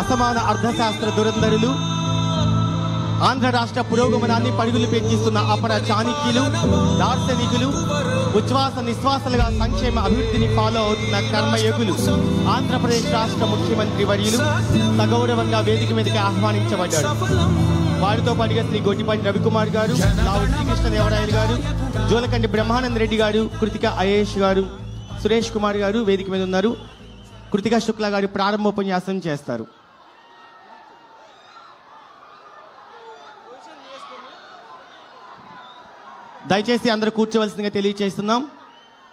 అసమాన అర్థశాస్త్ర దురంధరులు ఆంధ్ర రాష్ట్ర పురోగమనాన్ని పరుగులు పెంచిస్తున్న అపర చాణిక్యులు దార్శనికులు ఉచ్ఛ్వాస నిశ్వాసలుగా సంక్షేమ అభివృద్ధిని ఫాలో అవుతున్న కర్మయోగులు ఆంధ్రప్రదేశ్ రాష్ట్ర ముఖ్యమంత్రి వర్యులు సగౌరవంగా వేదిక మీదకి ఆహ్వానించబడ్డారు. వారితో పాటుగా శ్రీ గొడ్డిపాటి రవికుమార్ గారు రావు శ్రీకృష్ణ దేవరాయలు గారు జోలకంటి బ్రహ్మానంద రెడ్డి గారు కృతిక అయేష్ గారు సురేష్ కుమార్ గారు వేదిక మీద ఉన్నారు. కృతిక శుక్ల గారు ప్రారంభోపన్యాసం చేస్తారు. దయచేసి అందరూ కూర్చోవలసిందిగా తెలియజేస్తున్నాం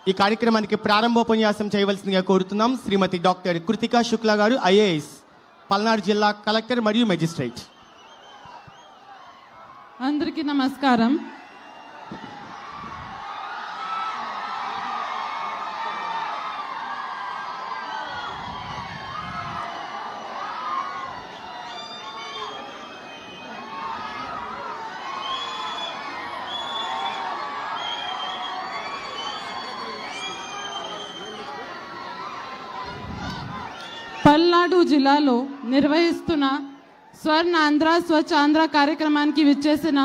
ఈ కార్యక్రమానికి ప్రారంభోపన్యాసం చేయవలసిందిగా కోరుతున్నాం. శ్రీమతి డాక్టర్ కృతికా శుక్ల గారు ఐఏఎస్ పల్నాడు జిల్లా కలెక్టర్ మరియు మెజిస్ట్రేట్. అందరికీ నమస్కారం. పల్నాడు జిల్లాలో నిర్వహిస్తున్న స్వర్ణ ఆంధ్ర స్వచ్ఛ ఆంధ్ర కార్యక్రమానికి విచ్చేసిన